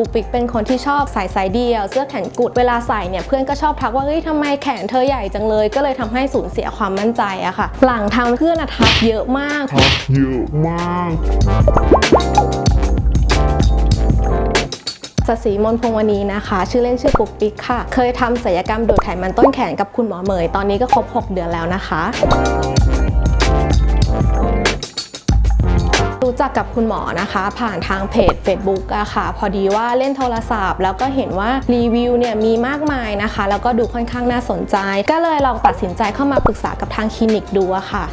ปุกปิกเป็นคนที่ชอบใส่สายเดียว เสื้อแขนกุดเวลาใส่เนี่ยเพื่อนก็ชอบทักว่าเฮ้ยทำไมแขนเธอใหญ่จังเลย ก็เลยทำให้สูญเสียความมั่นใจอะค่ะ หลังทำเพื่อนอะทักเยอะมากทักเยอะมากสศรีมนพงศ์วณีนะคะ ชื่อเล่นชื่อปุกปิกค่ะ เคยทำศัลยกรรมดูดไขมันต้นแขนกับคุณหมอเหมย ตอนนี้ก็ครบ 6 เดือนแล้วนะคะ จักกับคุณหมอนะคะ ผ่านทางเพจ Facebook อะค่ะ พอดีว่าเล่นโทรศัพท์ แล้วก็เห็นว่ารีวิวเนี่ยมีมากมายนะคะ แล้วก็ดูค่อนข้างน่าสนใจ ก็เลยลองตัดสินใจเข้ามาปรึกษากับทางคลินิกดูอะค่ะ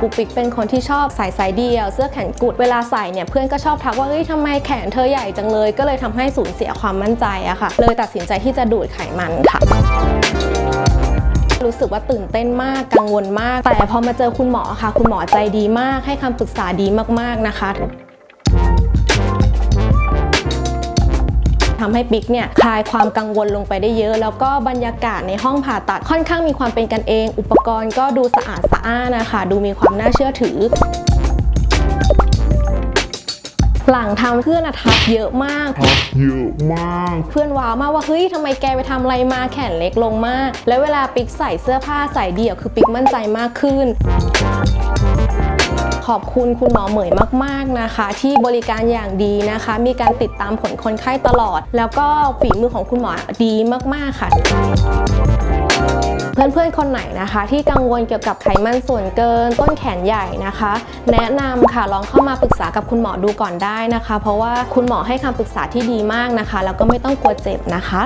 ปุกปิกเป็นคนที่ชอบใส่สายเดียว เสื้อแขนกุดเวลาใส่เนี่ยเพื่อนก็ชอบทักว่าเฮ้ยทำไมแขนเธอใหญ่จังเลย ก็เลยทำให้สูญเสียความมั่นใจอะค่ะ เลยตัดสินใจที่จะดูดไขมันค่ะ รู้สึกว่าตื่นเต้นมากกังวลมาก แต่พอมาเจอคุณหมอค่ะ คุณหมอใจดีมาก ให้คำปรึกษาดีมากๆนะคะทำให้ปิ๊กเนี่ยคลายความกังวลลงไปได้เยอะ แล้วก็บรรยากาศในห้องผ่าตัดค่อนข้างมีความเป็นกันเอง อุปกรณ์ก็ดูสะอาดสะอ้านนะคะ ดูมีความน่าเชื่อถือ หลังทำเพื่อนอะทักเยอะมากทักเยอะมาก เพื่อนว้าวมากว่าเฮ้ยทำไมแกไปทำอะไรมาแขนเล็กลงมาก แล้วเวลาปิ๊กใส่เสื้อผ้าใส่เดี่ยวคือปิ๊กมั่นใจมากขึ้น ขอบคุณคุณหมอเหมยมาก ๆนะคะ ที่บริการอย่างดีนะคะ มีการติดตามผลคนไข้ตลอด แล้วก็ฝีมือของคุณหมอดีมาก ๆ ค่ะเพื่อนๆ คนไหนนะคะ ที่กังวลเกี่ยวกับไขมันส่วนเกิน ต้นแขนใหญ่นะคะ แนะนำค่ะลองเข้ามาปรึกษากับคุณหมอดูก่อนได้นะคะ เพราะว่าคุณหมอให้คำปรึกษาที่ดีมากนะคะ แล้วก็ไม่ต้องกลัวเจ็บนะคะ